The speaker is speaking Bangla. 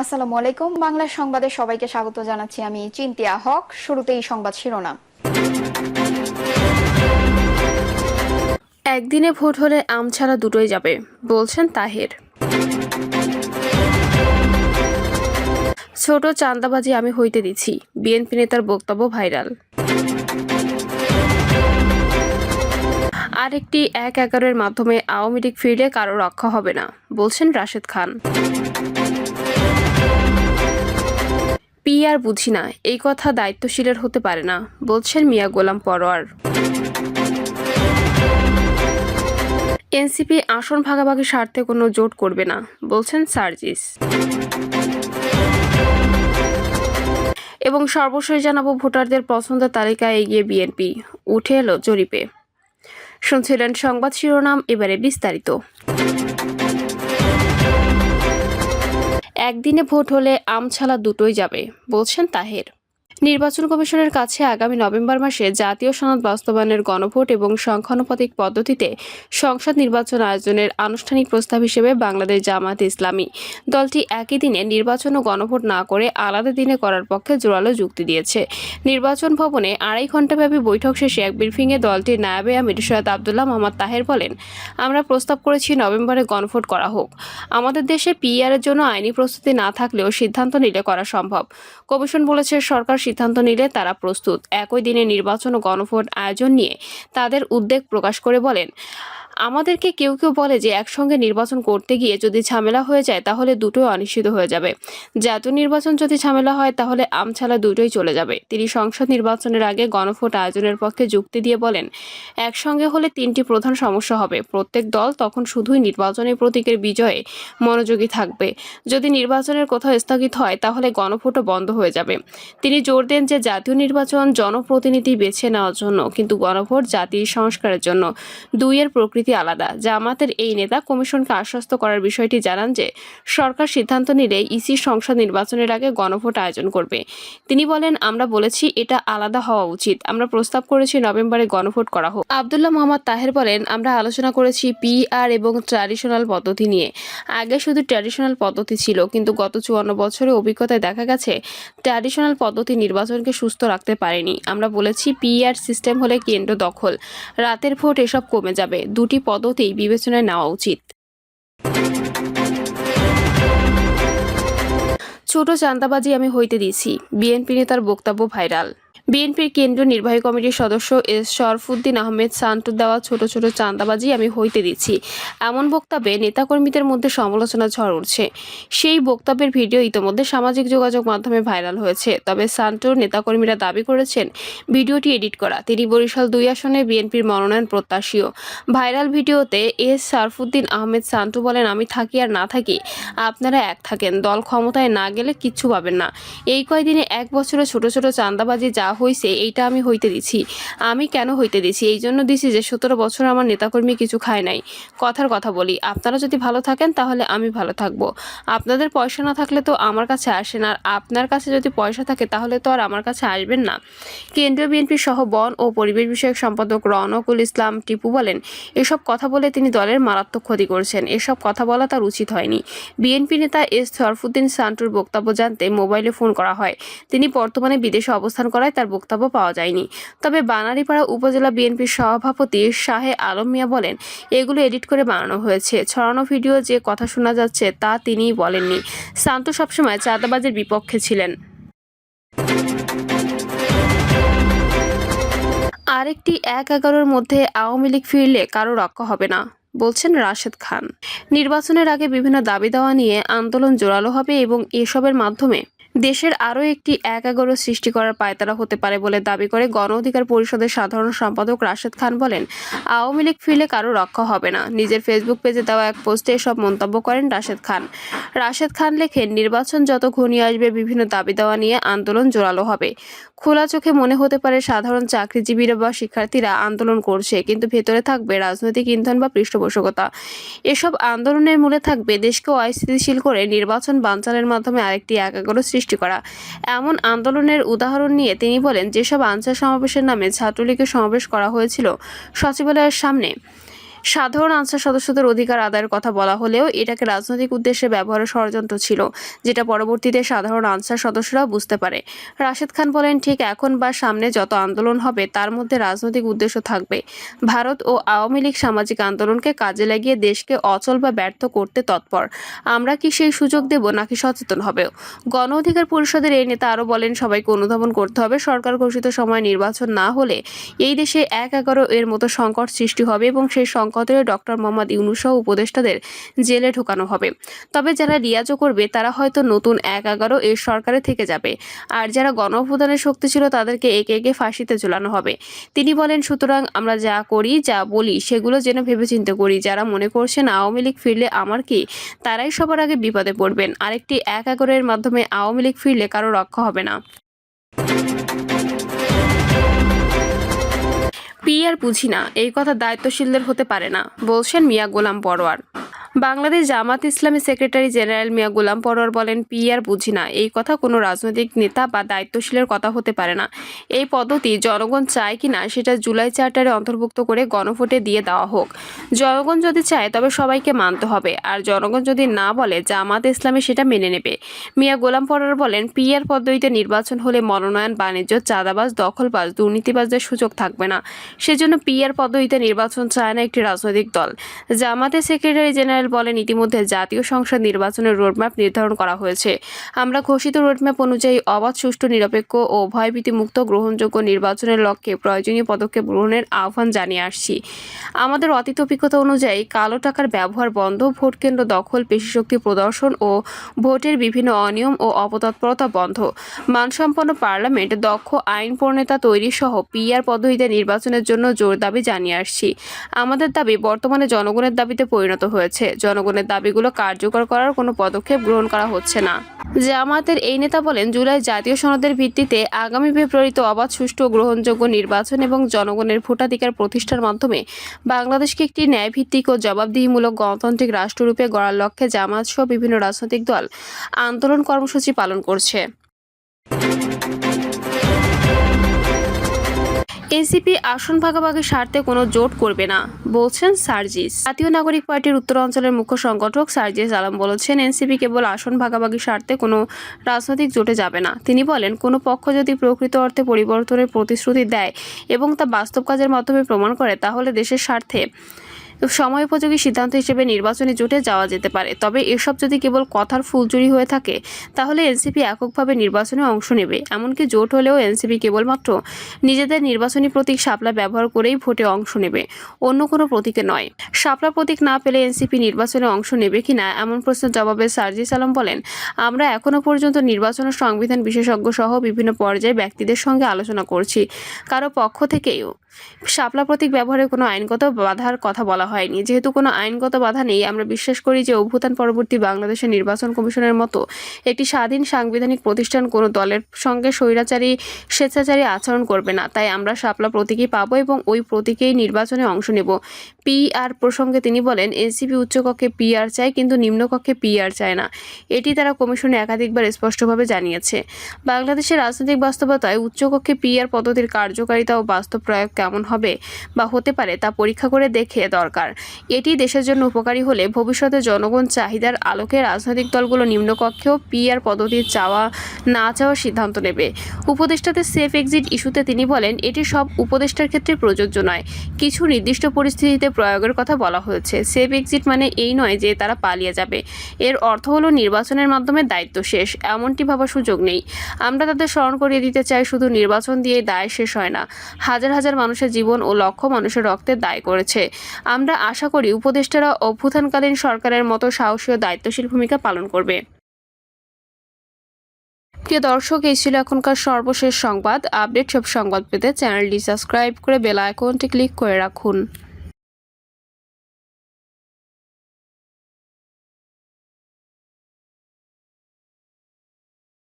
আসসালামু আলাইকুম। বাংলা সংবাদে সবাইকে স্বাগত জানাচ্ছি আমি চিন্তিয়া হক। শুরুতেই সংবাদ শিরোনাম। একদিনে ভোট হলে আম ছাড়া দুটোই যাবে, বলছেন তাহের। ছোট চান্দাবাজি আমি হইতে দিচ্ছি বিএনপি নেতার বক্তব্য ভাইরাল। আরেকটি এক এগারোর মাধ্যমে আওয়ামী লীগ ফিরলে কারও রক্ষা হবে না, বলছেন রাশেদ খান। পি আর বুঝি না, এই কথা দায়িত্বশীলের হতে পারে না, বলছেন মিয়া গোলাম পরোয়ার। এনসিপি আসন ভাগাভাগি স্বার্থে কোনো জোট করবে না, বলছেন সার্জিস। এবং সর্বশেষ জানাব ভোটারদের পছন্দের তালিকায় এগিয়ে বিএনপি, উঠে এলো জরিপে। শুনছিলেন সংবাদ শিরোনাম, এবারে বিস্তারিত। একদিনে ভোট হলে আমছালা দুটোই যাবে বলছেন তাহের। নির্বাচন কমিশনের কাছে আগামী নভেম্বর মাসে জাতীয় সনদ বাস্তবায়নের গণভোট এবং সংখ্যানুপাতিক পদ্ধতিতে সংসদ নির্বাচন আয়োজনের আনুষ্ঠানিক প্রস্তাব হিসেবে বাংলাদেশ জামায়াত ইসলামী। দলটি একই দিনে নির্বাচন ও গণভোট না করে আলাদা দিনে করার পক্ষে জোরালো যুক্তি দিয়েছে। নির্বাচন ভবনে আড়াই ঘণ্টাব্যাপী বৈঠক শেষে এক ব্রিফিংয়ে দলটির নায়াবে আমির সৈয়দ আবদুল্লাহ মোহাম্মদ তাহের বলেন, আমরা প্রস্তাব করেছি নভেম্বরে গণভোট করা হোক। আমাদের দেশে পিআর এর জন্য আইনি প্রস্তুতি না থাকলেও সিদ্ধান্ত নিলে করা সম্ভব। কমিশন বলেছে, সরকার সিদ্ধান্ত নিলে তারা প্রস্তুত। একই দিনে নির্বাচন ও গণভোট আয়োজন নিয়ে তাদের উদ্বেগ প্রকাশ করে বলেন আমাদেরকে কেউ কেউ বলে যে একসঙ্গে নির্বাচন করতে গিয়ে যদি ঝামেলা হয়ে যায়, তাহলে দুটোই অনিশ্চিত হয়ে যাবে। জাতীয় নির্বাচন যদি ঝামেলা হয়, তাহলে আমছালা দুটোই চলে যাবে। তিনি সংসদ নির্বাচনের আগে গণভোট আয়োজনের পক্ষে যুক্তি দিয়ে বলেন, একসঙ্গে হলে তিনটি প্রধান সমস্যা হবে। প্রত্যেক দল তখন শুধুই নির্বাচনী প্রতীকের বিজয়ে মনোযোগী থাকবে। যদি নির্বাচনের কোথাও স্থগিত হয়, তাহলে গণভোটও বন্ধ হয়ে যাবে। তিনি জোর দেন যে জাতীয় নির্বাচন জনপ্রতিনিধি বেছে নেওয়ার জন্য, কিন্তু গণভোট জাতির সংস্কারের জন্য। দুইয়ের প্রকৃতি আলাদা। জামাতের এই নেতা কমিশনকে আশ্বস্ত করার বিষয়টি জানান যে, সরকার সিদ্ধান্ত নিলে ইসি সংসদ নির্বাচনের আগে গণভোট আয়োজন করবে। তিনি বলেন, আমরা বলেছি এটা আলাদা হওয়া উচিত। আমরা প্রস্তাব করেছি নভেম্বরে গণভোট করা হোক। আবদুল্লাহ মোহাম্মদ তাহের বলেন, আমরা আলোচনা করেছি পিআর এবং ট্র্যাডিশনাল পদ্ধতি নিয়ে। আগে শুধু ট্র্যাডিশনাল পদ্ধতি ছিল, কিন্তু গত চুয়ান্ন বছরের অভিজ্ঞতায় দেখা গেছে, ট্র্যাডিশনাল পদ্ধতি নির্বাচনকে সুস্থ রাখতে পারেনি। আমরা বলেছি পিআর সিস্টেম হলে কেন্দ্র দখল। রাতের ভোট এসব কমে যাবে। দুটি পদ্ধতি বিবেচনায় নেওয়া উচিত। ছোট চান্দাবাজি আমি হইতে দিছি বিএনপি নেতার বক্তব্য ভাইরাল। বিএনপির কেন্দ্রীয় নির্বাহী কমিটির সদস্য এস শরফুদ্দিন আহমেদ সান্টুর দেওয়া ছোট ছোট চাঁদাবাজি আমি হইতে দিচ্ছি। এমন বক্তব্যে নেতাকর্মীদের মধ্যে সমালোচনা ঝড় উঠছে। সেই বক্তব্যের ভিডিও ইতোমধ্যে সামাজিক যোগাযোগ মাধ্যমে ভাইরাল হয়েছে। তবে সান্টুর নেতাকর্মীরা দাবি করেছেন, ভিডিওটি এডিট করা। তিনি বরিশাল দুই আসনে বিএনপির মনোনয়ন প্রত্যাশীও। ভাইরাল ভিডিওতে এস শরফুদ্দিন আহমেদ সান্টু বলেন, আমি থাকি আর না থাকি, আপনারা এক থাকেন। দল ক্ষমতায় না গেলে কিচ্ছু পাবেন না। এই কয়দিনে এক বছরে ছোট ছোট চাঁদাবাজি যা হয়েছে এইটা আমি হইতে দিছি। আমি কেন হইতে দিছি? এই জন্য দিছি যে, সতেরো বছর আমার নেতাকর্মী কিছু খায় নাই। কথার কথা বলি, আপনারা যদি ভালো থাকেন, তাহলে আমি ভালো থাকব। আপনাদের পয়সা না থাকলে তো আমার কাছে আসেন আর আপনার কাছে যদি পয়সা থাকে, তাহলে তো আর আমার কাছে আসবেন না। কেন্দ্রীয় বিএনপি সহ বন ও পরিবেশ বিষয়ক সম্পাদক রনকুল ইসলাম টিপু বলেন, এসব কথা বলে তিনি দলের মারাত্মক ক্ষতি করছেন। এসব কথা বলা তার উচিত হয়নি। বিএনপি নেতা এস শরফুদ্দিন সান্টুর বক্তব্য জানতে মোবাইলে ফোন করা হয়। তিনি বর্তমানে বিদেশে অবস্থান করায় তার বক্তব্য পাওয়া যায়নি। তবে বানারীপাড়া উপজেলা বিএনপির সভাপতি শাহে আলম মিয়া বলেন, এগুলো এডিট করে বানানো হয়েছে। ছড়ানো ভিডিও যে কথা শোনা যাচ্ছে তা তিনিই বলেননি। শান্ত সবসময় চাঁদাবাজের বিপক্ষে ছিলেন। আরেকটি এক এগারোর মধ্যে আওয়ামী লীগ ফিরলে কারও রক্ষা হবে না, বলছেন রাশেদ খান। নির্বাচনের আগে বিভিন্ন দাবি দেওয়া নিয়ে আন্দোলন জোরালো হবে এবং এসবের মাধ্যমে দেশের আরও একটি এক এগারো সৃষ্টি করার পায়তারা হতে পারে বলে দাবি করে গণ অধিকার পরিষদের সাধারণ সম্পাদক রাশেদ খান বলেন, আওয়ামী লীগ ফিরলে কারও রক্ষা হবে না। নিজের ফেসবুক পেজে দেওয়া এক পোস্টে এসব মন্তব্য করেন রাশেদ খান। রাশেদ খান লেখেন, নির্বাচন যত ঘনিয়ে আসবে, বিভিন্ন দাবি দেওয়া নিয়ে আন্দোলন জোরালো হবে। খোলা চোখে মনে হতে পারে সাধারণ চাকরিজীবীরা বা শিক্ষার্থীরা আন্দোলন করছে, কিন্তু ভেতরে থাকবে রাজনৈতিক ইন্ধন বা পৃষ্ঠপোষকতা। এসব আন্দোলনের মূলে থাকবে দেশকে অস্থিতিশীল করে নির্বাচন বানচালের মাধ্যমে আরেকটি এক এগারো সৃষ্টি করা। এমন আন্দোলনের উদাহরণ নিয়ে তিনি বলেন, যেসব আনসার সমাবেশের নামে ছাত্রলীগের সমাবেশ করা হয়েছিল সচিবালয়ের সামনে। সাধারণ আনসার সদস্যদের অধিকার আদায়ের কথা বলা হলেও এটাকে রাজনৈতিক উদ্দেশ্যে ব্যবহারের ষড়যন্ত্র ছিল, যেটা পরবর্তীতে সাধারণ আনসার সদস্যরা বুঝতে পারে। রাশেদ খান বলেন, ঠিক এখন বা সামনে যত আন্দোলন হবে, তার মধ্যে রাজনৈতিক উদ্দেশ্য থাকবে। ভারত ও আওয়ামী লীগ সামাজিক আন্দোলনকে কাজে লাগিয়ে দেশকে অচল বা ব্যর্থ করতে তৎপর। আমরা কি সেই সুযোগ দেব, নাকি সচেতন হবে গণ অধিকার পরিষদের এই নেতা আরও বলেন, সবাইকে অনুধাবন করতে হবে। সরকার ঘোষিত সময় নির্বাচন না হলে এই দেশে এক এগারো এর মতো সংকট সৃষ্টি হবে এবং সেই সংকটে ডক্টর মোহাম্মদ ইউনুস সহ উপদেষ্টাদের জেলে ঢোকানো হবে। তবে যারা রিয়াজও করবে, তারা হয়তো নতুন এক এগারো এর সরকারে থেকে যাবে। আর যারা গণঅভ্যুত্থানের শক্তি ছিল, তাদেরকে একে একে ফাঁসিতে ঝোলানো হবে। তিনি বলেন, সুতরাং আমরা যা করি, যা বলি, সেগুলো যেন ভেবেচিন্তে করি। যারা মনে করছেন আওয়ামী লীগ ফিরলে আমার কি, তারাই সবার আগে বিপদে পড়বেন। আরেকটি এক এগারোর মাধ্যমে আওয়ামী লীগ ফিরলে কারও রক্ষা হবে না। পিয়ার বুঝি না এই কথা দায়িত্বশীলদের হতে পারে না বলছেন মিয়া গোলাম পরোয়ার বাংলাদেশ জামাত ইসলামী সেক্রেটারি জেনারেল মিয়া গোলাম পরোয়ার বলেন পিয়ার বুঝি না। এই কথা কোনো রাজনৈতিক নেতা বা দায়িত্বশীলের কথা হতে পারে না। এই পদ্ধতি জনগণ চায় কি না সেটা জুলাই চার্টারে অন্তর্ভুক্ত করে গণভোটে দিয়ে দেওয়া হোক। জনগণ যদি চায়, তবে সবাইকে মানতে হবে। আর জনগণ যদি না বলে, জামাত ইসলামী সেটা মেনে নেবে। মিয়া গোলাম পরোয়ার বলেন পিয়ার পদ্ধতিতে নির্বাচন হলে মনোনয়ন, বাণিজ্য, চাঁদাবাজ, দখলবাজ, দুর্নীতিবাজদের সুযোগ থাকবে না। সেজন্য পিআর পদ্ধতিতে নির্বাচন চায় না একটি রাজনৈতিক দল। জামাতের সেক্রেটারি জেনারেল বলেন, ইতিমধ্যে জাতীয় সংসদ নির্বাচনের রোডম্যাপ নির্ধারণ করা হয়েছে। আমরা ঘোষিত রোডম্যাপ অনুযায়ী অবাধ, সুষ্ঠু, নিরপেক্ষ ও ভয়ভীতিমুক্ত গ্রহণযোগ্য নির্বাচনের লক্ষ্যে প্রয়োজনীয় পদক্ষেপ গ্রহণের আহ্বান জানিয়ে আসছি। আমাদের অতীত অভিজ্ঞতা অনুযায়ী কালো টাকার ব্যবহার বন্ধ, ভোট কেন্দ্র দখল, পেশিশক্তি প্রদর্শন ও ভোটের বিভিন্ন অনিয়ম ও অপতৎপরতা বন্ধ। মানসম্পন্ন পার্লামেন্ট, দক্ষ আইন প্রণেতা তৈরি সহ পিআর পদ্ধতিতে নির্বাচনের জন্য জোর দাবি জানিয়ে আসছি। আমাদের দাবি বর্তমানে জনগণের দাবিতে পরিণত হয়েছে। জনগণের দাবিগুলো কার্যকর করার কোনো পদক্ষেপ গ্রহণ করা হচ্ছে না। জামাতের এই নেতা বলেন, জুলাই জাতীয় সনদের ভিত্তিতে আগামী ফেব্রুয়ারিতে অবাধ, সুষ্ঠু, গ্রহণযোগ্য নির্বাচন এবং জনগণের ভোটাধিকার প্রতিষ্ঠার মাধ্যমে বাংলাদেশকে একটি ন্যায়ভিত্তিক ও জবাবদিহিমূলক গণতান্ত্রিক রাষ্ট্ররূপে গড়ার লক্ষ্যে জামাত সহ বিভিন্ন রাজনৈতিক দল আন্দোলন কর্মসূচি পালন করছে। এনসিপি আসন ভাগাভাগি স্বার্থে কোনো জোট করবে না, বলছেন সার্জিস। জাতীয় নাগরিক পার্টির উত্তরাঞ্চলের মুখ্য সংগঠক সার্জিস আলম বলেছেন, এনসিপি কেবল আসন ভাগাভাগি স্বার্থে কোনো রাজনৈতিক জোটে যাবে না। তিনি বলেন, কোনো পক্ষ যদি প্রকৃত অর্থে পরিবর্তনের প্রতিশ্রুতি দেয় এবং তা বাস্তব কাজের মাধ্যমে প্রমাণ করে, তাহলে দেশের স্বার্থে সময় উপযোগী সিদ্ধান্ত হিসেবে নির্বাচনী জোটে যাওয়া যেতে পারে। তবে এসব যদি কেবল কথার ফুলচুরি হয়ে থাকে, তাহলে এনসিপি এককভাবে নির্বাচনে অংশ নেবে। এমনকি জোট হলেও এনসিপি কেবলমাত্র নিজেদের নির্বাচনী প্রতীক শাপলা ব্যবহার করেই ভোটে অংশ নেবে, অন্য কোনো প্রতীকে নয়। শাপলা প্রতীক না পেলে এনসিপি নির্বাচনে অংশ নেবে কিনা, এমন প্রশ্নের জবাবে সার্জিস আলম বলেন, আমরা এখনও পর্যন্ত নির্বাচনের সংবিধান বিশেষজ্ঞ সহ বিভিন্ন পর্যায়ে ব্যক্তিদের সঙ্গে আলোচনা করছি। কারও পক্ষ থেকেও শাপলা প্রতীক ব্যবহারে কোনো আইনগত বাধার কথা বলা হয়নি। যেহেতু কোনো আইনগত বাধা নেই, আমরা বিশ্বাস করি যে অভ্যুত্থান পরবর্তী বাংলাদেশের নির্বাচন কমিশনের মতো একটি স্বাধীন সাংবিধানিক প্রতিষ্ঠান কোনো দলের সঙ্গে স্বৈরাচারী, স্বেচ্ছাচারী আচরণ করবে না। তাই আমরা শাপলা প্রতীকই পাবো এবং ওই প্রতীকেই নির্বাচনে অংশ নেব। পিআর প্রসঙ্গে তিনি বলেন, এনসিপি উচ্চকক্ষে পিআর চায় কিন্তু নিম্নকক্ষে পিআর চায় না। এটি তারা কমিশনে একাধিকবার স্পষ্টভাবে জানিয়েছে। বাংলাদেশের রাজনৈতিক বাস্তবতায় উচ্চকক্ষে পিআর পদ্ধতির কার্যকারিতা ও বাস্তব প্রয়োগ কেমন হবে বা হতে পারে তা পরীক্ষা করে দেখে দরকার। এটি দেশের জন্য উপকারী হলে ভবিষ্যতে জনগণ চাহিদার আলোকে রাজনৈতিক দলগুলো নিম্নকক্ষেও পিআর পদ্ধতির চাওয়া না চাওয়ার সিদ্ধান্ত নেবে। উপদেষ্টাদের সেফ এক্সিট ইস্যুতে তিনি বলেন, এটি সব উপদেষ্টার ক্ষেত্রে প্রযোজ্য নয়। কিছু নির্দিষ্ট পরিস্থিতিতে প্রয়োগের কথা বলা হয়েছে। সেফ এক্সিট মানে এই নয় যে তারা পালিয়ে যাবে। এর অর্থ হলো নির্বাচনের মাধ্যমে দায়িত্ব শেষ। এমনটি ভাবার সুযোগ নেই। আমরা তাদের স্মরণ করিয়ে দিতে চাই, শুধু নির্বাচন দিয়ে দায় শেষ হয় না। হাজার হাজার মানুষের জীবন ও লক্ষ মানুষের রক্তে দায় করেছে। আমরা আশা করি উপদেষ্টারা অভ্যুত্থানকালীন সরকারের মতো সাহসী ও দায়িত্বশীল ভূমিকা পালন করবে। প্রিয় দর্শক, এই ছিল এখনকার সর্বশেষ সংবাদ। আপডেট সব সংবাদ পেতে চ্যানেলটি সাবস্ক্রাইব করে বেল আইকনটি ক্লিক করে রাখুন।